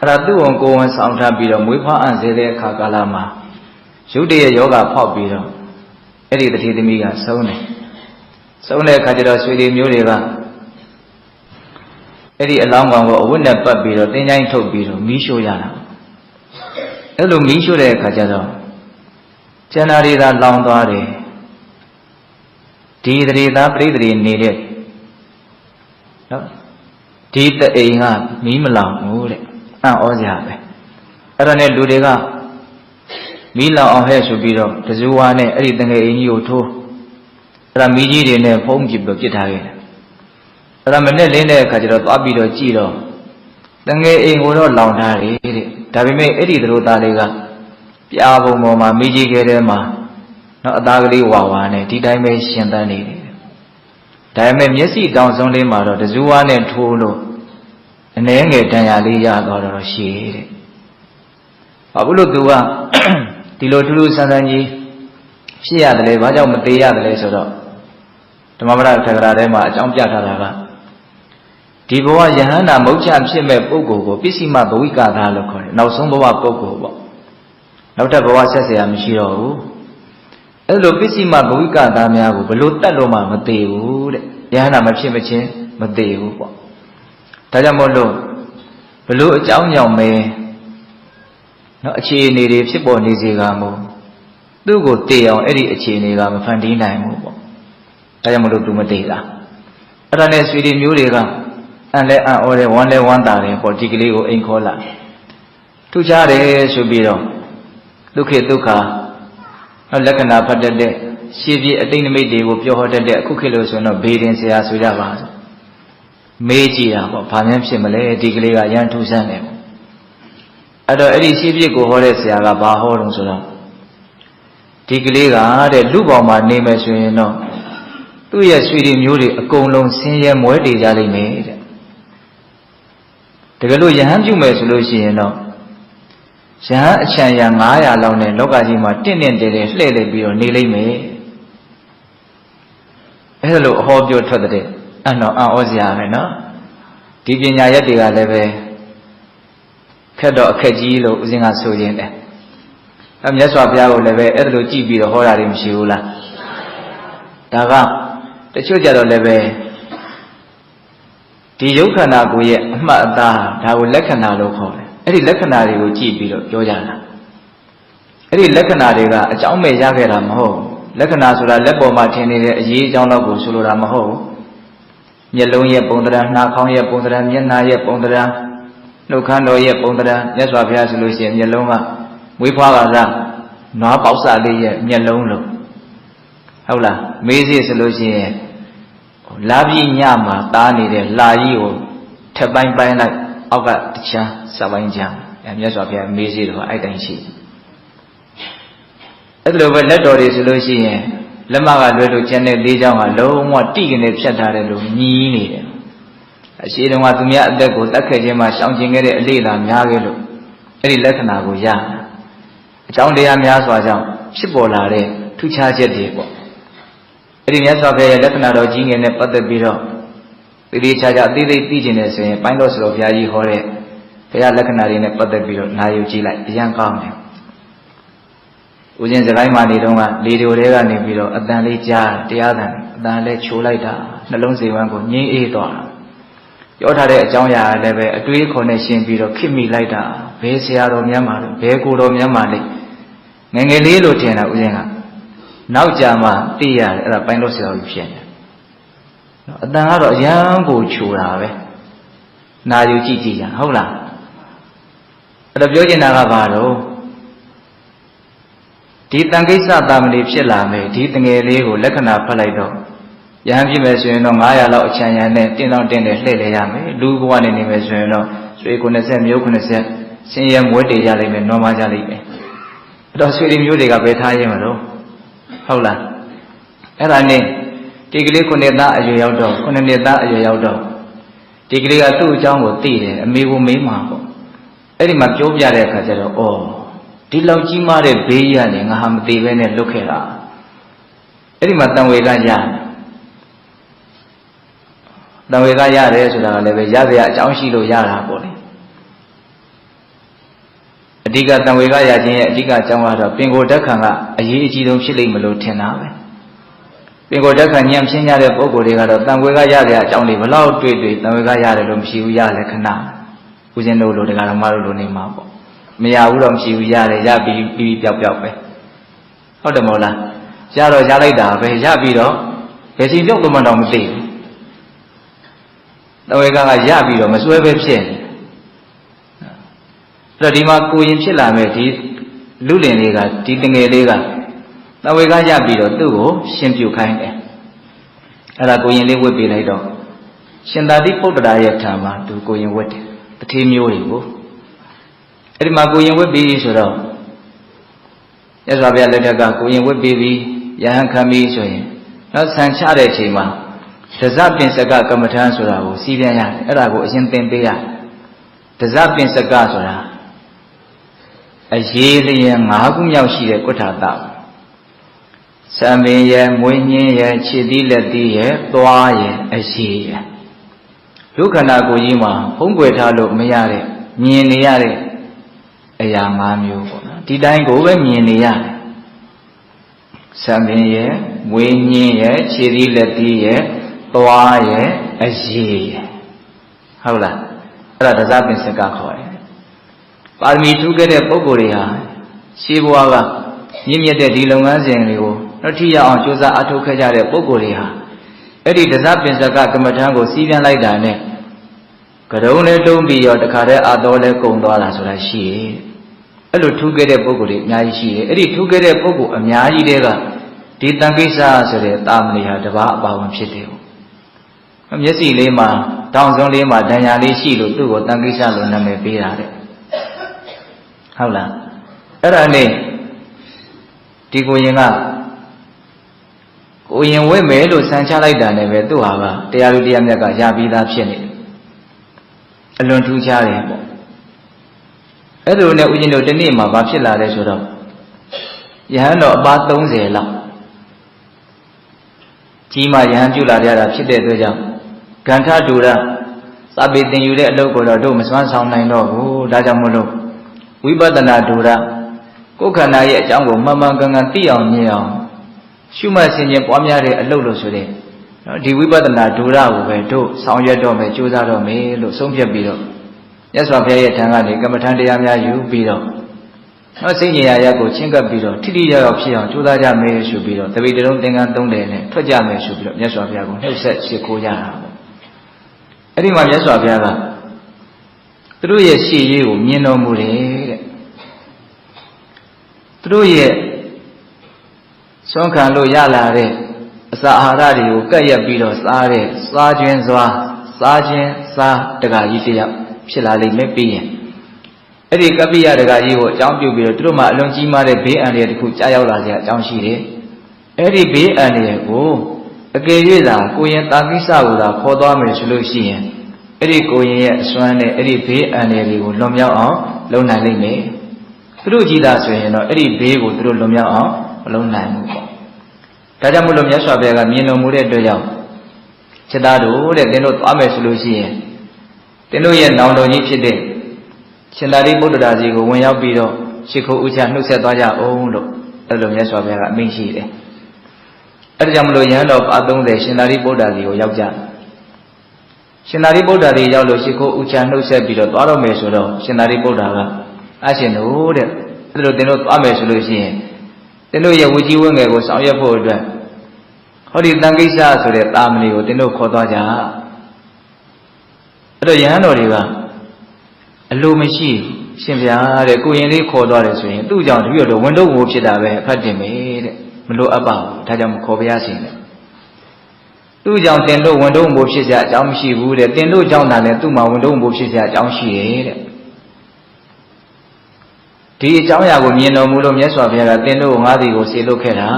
အဲ့ဒါသူ့ဝန်ကိုယ်ဝန်ဆောင်ထားပြီးတော့မွေးဖွားအံ့စေတဲ့အခါကာလမှာရုတ်တရက်ယောဂဖောက်ပြီးတော့အဲ့ဒီတတိသမီးကဆုံးတယ်ဆုံးတဲ့အခါကျတော့ဆွေဒီမျိုးတွေကအဲ့ဒီအလောင်းကောင်ကိုအဝတ်နဲ့ပတ်ပြီးတော့တင်းချိုင်းထုတ်ပြီးတော့မီးရှို့ရတာအဲ့လိုမီးရှို့တဲ့အခါကျတော့ကျန်တာတွေသာလောင်သွားတယ်ဒီတရေသားပြိတ္တိနေတဲ့နော်ဒီတအိမ်ကမီးမလောင်ဘူးတဲ့ အံ့ဩကြပဲအဲ့ဒါနဲ့လူတွေကမီးလောင်အောင်ဟဲ့ဆိုပြီးတော့တဇူဝါနဲ့အဲ့ဒီတငယ်အင်ကြီးကိုထိုးအဲ့ဒါမီးကြီးတွေနဲ့ဖုံးကြည့်ပြီးပြစ်ထားခဲ့တယ်အဲ့ဒါမနဲ့လင်းတဲ့အခါကျတော့သွားပြီးတော့ကြည့်တော့တငယ်အိမ်ကိုတော့လောင်ထားတယ်တဲ့ဒါပေမဲ့အဲ့ဒီသတို့သားလေးကပြာပုံပေါ်မှာမီးကြီးခဲထဲမှာနော်အသားကလေးဝါဝါနဲ့ဒီတိုင်းပဲရှင်သန်နေတယ်ဒါပေမဲ့မျက်စိတောင်ဆုံးလေးမှာတော့တဇူဝါနဲ့ထိုးလို့ အနှဲငယ်တန်ရာလေးရသွားတော့ရှိတဲ့။ဘာဘူးလို့သူကဒီလိုထူးထူးဆန်းဆန်းကြီးဖြစ်ရတယ်လေဘာကြောင့်မသေးရတယ်လဲဆိုတော့ဓမ္မပဒထက္ကရာထဲမှာအကြောင်းပြထားတာကဒီဘဝယဟန္တာမုတ်ချဖြစ်မဲ့ပုဂ္ဂိုလ်ကိုပစ္စည်းမဘဝိကသာလို့ခေါ်တယ်နောက်ဆုံးဘဝပုဂ္ဂိုလ်ပေါ့နောက်ထပ်ဘဝဆက်ဆရာမရှိတော့ဘူးအဲ့လိုပစ္စည်းမဘဝိကသာများကိုဘလို့တတ်လို့မှမသေးဘူးတဲ့ယဟန္တာမဖြစ်မချင်းမသေးဘူးပေါ့ ဒါကြောင့်မို့လို့ဘလို့အကြောင်းကြောင့်ပဲနော်အခြေအနေတွေဖြစ်ပေါ်နေစေကမို့သူ့ကိုတည်အောင်အဲ့ဒီအခြေအနေကမဖန်တီးနိုင်ဘူးပေါ့ဒါကြောင့်မလို့သူမတည်တာအဲ့ဒါနဲ့ဆွေဒီမျိုးတွေကအန်လဲအန်ဩတယ်ဝမ်းလဲဝမ်းသာတယ်ပေါ့ဒီကလေးကိုအိမ်ခေါ်လာထူးခြားတယ်ဆိုပြီးတော့ဒုက္ခဒုက္ခလက္ခဏာဖတ်တတ်တဲ့ရှေးပြေအတိတ်နမိတ်တွေကိုပြောဟောတတ်တဲ့အခုခေတ်လို့ဆိုရင်တော့ဘေးဒင်ဆရာဆိုကြပါ မေးကြည့်တာပေါ့ဘာမှဖြစ်မလဲဒီကလေးကရန်ထူးဆန်းတယ်ပေါ့အဲ့တော့အဲ့ဒီရှေးပြစ်ကိုဟောတဲ့ဆရာကဘာဟောတုံးဆိုတော့ဒီကလေးကတဲ့လူပေါင်းမှာနေမယ်ဆိုရင်တော့သူ့ရဲ့ဆွေတွေမျိုးတွေအကုန်လုံးဆင်းရဲမွဲတေကြလိမ့်မယ်တဲ့တကယ်လို့ယဟန်ပြုမယ်ဆိုလို့ရှိရင်တော့ယဟန်အချံရ900လောက်နဲ့လောကကြီးမှာတင့်တင့်တယ်တယ်လှည့်လည်ပြီးတော့နေလိမ့်မယ်အဲ့ဒါလို့အဟောပြောထွက်တဲ့ အဲ့တော့အံ့ဩစရာပဲနော်ဒီပညာရက်တွေကလည်းပဲခက်တော့အခက်ကြီးလို့ဦးဇင်းကဆိုရင်းတယ်အဲမြတ်စွာဘုရားကိုလည်းပဲအဲ့ဒါလိုကြည့်ပြီးတော့ဟောတာတွေမရှိဘူးလားဒါကတချို့ကြတော့လည်းပဲဒီယုတ်ခန္ဓာကိုရဲ့အမှတ်အသားဒါကိုလက္ခဏာလို့ခေါ်တယ်အဲ့ဒီလက္ခဏာတွေကိုကြည့်ပြီးတော့ပြောကြတာအဲ့ဒီလက္ခဏာတွေကအကြောင်းမဲ့ရခဲ့တာမဟုတ်လက္ခဏာဆိုတာလက်ပေါ်မှာထင်နေတဲ့အရေးအကြောင်းတော့ကိုဆိုလိုတာမဟုတ် မျက်လုံးရဲ့ပုံသဏ္ဍာန်နှာခေါင်းရဲ့ပုံသဏ္ဍာန်မျက်နှာရဲ့ပုံသဏ္ဍာန်နှုတ်ခမ်းတော်ရဲ့ပုံသဏ္ဍာန်မြတ်စွာဘုရားဆိုလို့ရှိရင်မျက်လုံးကမွေးဖွားပါလားနွားပေါက်စလေးရဲ့မျက်လုံးလို့ဟုတ်လားမေးစီဆိုလို့ရှိရင်လာပြီးညမှာတားနေတဲ့လာကြီးကိုထက်ပိုင်းပိုင်းလိုက်အောက်ကတချမ်းစပိုင်းချမ်းအဲမြတ်စွာဘုရားမေးစီတော့အဲ့တိုင်းရှိအဲ့လိုပဲလက်တော်တွေဆိုလို့ရှိရင် လက်မကလွဲလို့ကျန်တဲ့လေးချောင်းကလုံးဝတိကနေဖြတ်ထားတယ်လို့ညီးနေတယ်အရှိတုန်းကသူများအသက်ကိုတတ်ခဲ့ခြင်းမှာရှောင်ကျင်ခဲ့တဲ့အလေးသာများခဲ့လို့အဲ့ဒီလက္ခဏာကိုရအကြောင်းတရားများစွာကြောင့်ဖြစ်ပေါ်လာတဲ့ထူးခြားချက်တွေပေါ့အဲ့ဒီမြတ်စွာဘုရားရဲ့လက္ခဏာတော်ကြီးငယ်နဲ့ပတ်သက်ပြီးတော့တတိချာချာအသေးသေးသိကျင်နေဆိုရင်ပိုင်းတော်ဆိုတော်ဘုရားကြီးဟောတဲ့ဘုရားလက္ခဏာတွေနဲ့ပတ်သက်ပြီးတော့နာယူကြည့်လိုက်အရန်ကောင်းတယ် ဦးဇင်းစကိုင်းမာနေတုန်းကလေတိုတွေကနေပြီးတော့အတန်လေးကြားတရားတန်အတန်လေးချိုးလိုက်တာနှလုံးစေဝမ်းကိုငြင်းအေးသွားတာပြောထားတဲ့အကြောင်းအရာလည်းပဲအတွေးခေါ်နဲ့ရှင်းပြီးတော့ခိမိလိုက်တာဘယ်ဆရာတော်များမှာလဲဘယ်ကိုတော်များမှာလဲငငယ်လေးလို့ထင်တာဦးဇင်းကနောက်ကြမှာသိရတယ်အဲ့ဒါပိုင်းလို့ဆရာကြီးဖြစ်နေနော်အတန်ကတော့အရန်ကိုချိုတာပဲနာယူကြည့်ကြည့်ကြဟုတ်လားအဲ့တော့ပြောချင်တာကဘာတော့ ဒီတန်ကိစ္စတာမဏိဖြစ်လာမယ်ဒီတငယ်လေးကိုလက္ခဏာဖတ်လိုက်တော့ယဟန်ဖြစ်မယ်ဆိုရင်တော့900လောက်အချမ်းရံနဲ့တင်းတော့တင်းတယ်လှည့်လေရမယ်လူဘဝနေနေမယ်ဆိုရင်တော့ဆွေ90မျိုး90ဆင်းရဲမွေးတေကြလိမ့်မယ်နွမ်းမကြလိမ့်မယ်အဲ့တော့ဆွေဒီမျိုးတွေကဘယ်ထားရင်မလို့ဟုတ်လားအဲ့ဒါနဲ့ဒီကလေးခုနှစ်သားအရွယ်ရောက်တော့ခုနှစ်သားအရွယ်ရောက်တော့ဒီကလေးကသူ့အကြောင်းကိုသိတယ်အမေကိုမေးမှာပေါ့အဲ့ဒီမှာပြောပြတဲ့အခါကျတော့အော် ဒီလောက်ကြီးမားတဲ့ဘေးကြီးကနေငါဟာမသေးပဲနဲ့လွတ်ခဲ့တာအဲ့ဒီမှာတံဝေကရတယ်တံဝေကရတယ်ဆိုတာကလည်းပဲရစရာအကြောင်းရှိလို့ရတာပေါ့လေအဓိကတံဝေကရခြင်းရဲ့အဓိကအကြောင်းကတော့ပင်ကိုယ်ဓာတ်ခံကအရေးအကြီးဆုံးဖြစ်လိမ့်မလို့ထင်တာပဲပင်ကိုယ်ဓာတ်ခံညံ့ပြင်းကြတဲ့ပုံကိုယ်တွေကတော့တံဝေကရတဲ့အကြောင်းတွေဘလောက်တွေ့တွေ့တံဝေကရတယ်လို့မရှိဘူးရတယ်ခဏဦးဇင်းတို့လိုတရားတော်မတို့လိုနေမှာပေါ့ မရဘူးတော့မရှိဘူးရတယ်ရပြီးပြီးပြောက်ပြောက်ပဲဟုတ်တယ်မဟုတ်လားရတော့ရလိုက်တာပဲရပြီးတော့ဘယ်ချိန်ပြောက်တော့မှတော့မသိဘူးတဝေကကရပြီးတော့မစွဲပဲဖြစ်နေအဲ့တော့ဒီမှာကိုရင်ဖြစ်လာမဲ့ဒီလူလင်လေးကဒီတငယ်လေးကတဝေကရပြီးတော့သူ့ကိုရှင်ပြုခိုင်းတယ်အဲ့ဒါကိုရင်လေးဝတ်ပေးလိုက်တော့ရှင်သာတိပုတ္တရာရဲ့ထံမှာသူကိုရင်ဝတ်တယ်တထေးမျိုးတွေကို အဲ့ဒီမှာကိုရင်ဝတ်ပြီးဆိုတော့ရသော်ဗျာလက်ထက်ကကိုရင်ဝတ်ပြီးပြီးယဟန်ခံပြီးဆိုရင်နောက်ဆန်ချတဲ့အချိန်မှာဒဇပင်စကကမ္မထမ်းဆိုတာကိုစီးပြန်ရတယ်အဲ့ဒါကိုအရင်သင်ပေးရတယ်ဒဇပင်စကဆိုတာအရေးလျက်၅ခုမြောက်ရှိတဲ့ကုဋ္ဌာတစံပင်ရဲ့မွေးညင်းရဲ့ခြေသီးလက်သီးရဲ့သွားရဲ့အရေးရဲ့ဒုက္ခဏကိုကြီးမှာဖုံးကွယ်ထားလို့မရတဲ့မြင်နေရတဲ့ အရာ၅မျိုးပေါ့နော်ဒီတိုင်းကိုပဲမြင်နေရတယ်စံပင်ရဲ့မွေးညင်းရဲ့ခြေသီးလက်သီးရဲ့သွားရဲ့အရေးရဲ့ဟုတ်လားအဲ့ဒါဒဇပင်စကခေါ်တယ်ပါရမီထူးခဲ့တဲ့ပုဂ္ဂိုလ်တွေဟာရှေးဘဝကမြင့်မြတ်တဲ့ဒီလုပ်ငန်းစဉ်တွေကိုတော့ထိရအောင်ကြိုးစားအထောက်ခဲ့ကြတဲ့ပုဂ္ဂိုလ်တွေဟာအဲ့ဒီဒဇပင်စကကမ္မထံကိုစီးပြန်လိုက်တာနဲ့ကရုံးနဲ့တုံးပြီးရောတခါတည်းအတော်လဲကုံသွားတာဆိုတာရှိရဲ့ အဲ့လိုထူးခဲ့တဲ့ပုဂ္ဂိုလ်တွေအများကြီးရှိတယ်အဲ့ဒီထူးခဲ့တဲ့ပုဂ္ဂိုလ်အများကြီးတွေကဒီတန်ကိစ္စဆိုတဲ့တာမဏေဟာတပါးအပါဝင်ဖြစ်တယ်မျက်စိလေးမှာတောင်စုံလေးမှာဒဏ်ရာလေးရှိလို့သူ့ကိုတန်ကိစ္စလို့နာမည်ပေးတာတဲ့ဟုတ်လားအဲ့ဒါနဲ့ဒီကိုရင်ကကိုရင်ဝိမယ်လို့ဆန်ချလိုက်တာနဲ့ပဲသူ့ဟာကတရားလူတရားမြတ်ကရပြီးသားဖြစ်နေတယ်အလွန်ထူးခြားတယ်ပေါ့ အဲ့လိုနဲ့ဦးဇင်းတို့ဒီနေ့မှာဘာဖြစ်လာလဲဆိုတော့ယဟန်တော်အပါ30လောက်ကြီးမှယဟန်ပြုလာကြတာဖြစ်တဲ့အတွက်ကြောင့်ဂန္ထတူရသဗ္ဗေတင်ယူတဲ့အလုပ်ကိုတော့တို့မစွမ်းဆောင်နိုင်တော့ဘူးဒါကြောင့်မလို့ဝိပဿနာတူရကိုယ်ခန္ဓာရဲ့အကြောင်းကိုမှန်မှန်ကန်ကန်သိအောင်မြင်အောင်ရှုမှတ်ဆင်ခြင်ပွားများတဲ့အလုပ်လို့ဆိုတဲ့နော်ဒီဝိပဿနာဒူရကိုပဲတို့ဆောင်ရွက်တော့မယ်ကြိုးစားတော့မယ်လို့ဆုံးဖြတ်ပြီးတော့ မြတ်စွာဘုရားရဲ့ထံကနေကမ္မထံတရားများယူပြီးတော့နော်စိတ်ဉာဏ်ရကိုချင်းကပ်ပြီးတော့ထိထိရောက်ရောက်ဖြစ်အောင်ကြိုးစားကြမယ်ဆိုပြီးတော့တပိတလုံးသင်္ကန်းသုံးတယ်နဲ့ထွက်ကြမယ်ဆိုပြီးတော့မြတ်စွာဘုရားကိုနှုတ်ဆက်ရှိခိုးကြတာပေါ့အဲ့ဒီမှာမြတ်စွာဘုရားကသူတို့ရဲ့ရှေ့ရေးကိုမြင်တော်မူတယ်တဲ့သူတို့ရဲ့ဆွမ်းခံလို့ရလာတဲ့အစာအာဟာရတွေကိုကပ်ရက်ပြီးတော့စားတဲ့စားခြင်းစွာစားခြင်းစားတကကြီးတယောက် ဖြစ်လာလိမ့်မယ်ပြီးရင်အဲ့ဒီကပ္ပိယတကကြီးကိုအကြောင်းပြုပြီးတော့သူတို့မှအလွန်ကြီးမားတဲ့ဘေးအန္တရာယ်တစ်ခုကြားရောက်လာစရာအကြောင်းရှိတယ်အဲ့ဒီဘေးအန္တရာယ်ကိုအကယ်၍သာကိုရင်တာကိစ္စကိုသာခေါ်သွားမယ်ဆိုလို့ရှိရင်အဲ့ဒီကိုရင်ရဲ့အစွမ်းနဲ့အဲ့ဒီဘေးအန္တရာယ်တွေကိုလွန်မြောက်အောင်လုပ်နိုင်လိမ့်မယ်သူတို့ကြည်သာဆိုရင်တော့အဲ့ဒီဘေးကိုသူတို့လွန်မြောက်အောင်မလုပ်နိုင်ဘူးပေါ့ဒါကြောင့်မို့လို့မြတ်စွာဘုရားကမြင်တော်မူတဲ့အတွက်ကြောင့်စိတ္တတို့တဲ့သင်တို့သွားမယ်ဆိုလို့ရှိရင် သင်တို့ရဲ့နောင်တော်ကြီးဖြစ်တဲ့ရှင်သာရိပုတ္တရာကြီးကိုဝင်ရောက်ပြီးတော့ရှ िख ုဥချနှုတ်ဆက်သွားကြအောင်လို့အဲ့လိုမြတ်စွာဘုရားကအမိန့်ရှိတယ်အဲ့ဒါကြောင့်မလို့ယဟန်တော်ပါ30ရှင်သာရိပုတ္တရာကြီးကိုရောက်ကြရှင်သာရိပုတ္တရာကြီးရောက်လို့ရှ िख ုဥချနှုတ်ဆက်ပြီးတော့သွားတော့မယ်ဆိုတော့ရှင်သာရိပုတ္တရာကအရှင်တို့တဲ့အဲ့လိုသင်တို့သွားမယ်ဆိုလို့ရှိရင်တင်းတို့ရဲ့ဝကြီးဝင်းငယ်ကိုဆောင်ရွက်ဖို့အတွက်ဟောဒီတန်ကိစ္စဆိုတဲ့တာမဏေကိုတင်းတို့ခေါ်သွားကြ အဲ့တော့ယဟန်တော်တွေကအလိုမရှိရှင်ဗျာတဲ့ကိုရင်လေးခေါ်သွားတယ်ဆိုရင်သူ့ကြောင့်တပည့်တော်ဝန်တော့ဝဖြစ်တာပဲအဖတ်တင်မေတဲ့မလိုအပ်ပါဘူးဒါကြောင့်ခေါ်ပြရစီနဲ့သူ့ကြောင့်တင်တို့ဝန်တော့ဝဖြစ်ကြအကြောင်းမရှိဘူးတဲ့တင်တို့ကြောင့်သာလဲသူ့မှာဝန်တော့ဝဖြစ်ကြအကြောင်းရှိတယ်တဲ့ဒီအကြောင်းအရာကိုမြင်တော်မူလို့မြတ်စွာဘုရားကသင်တို့ငါးသည်ကိုစေလွတ်ခဲ့တာ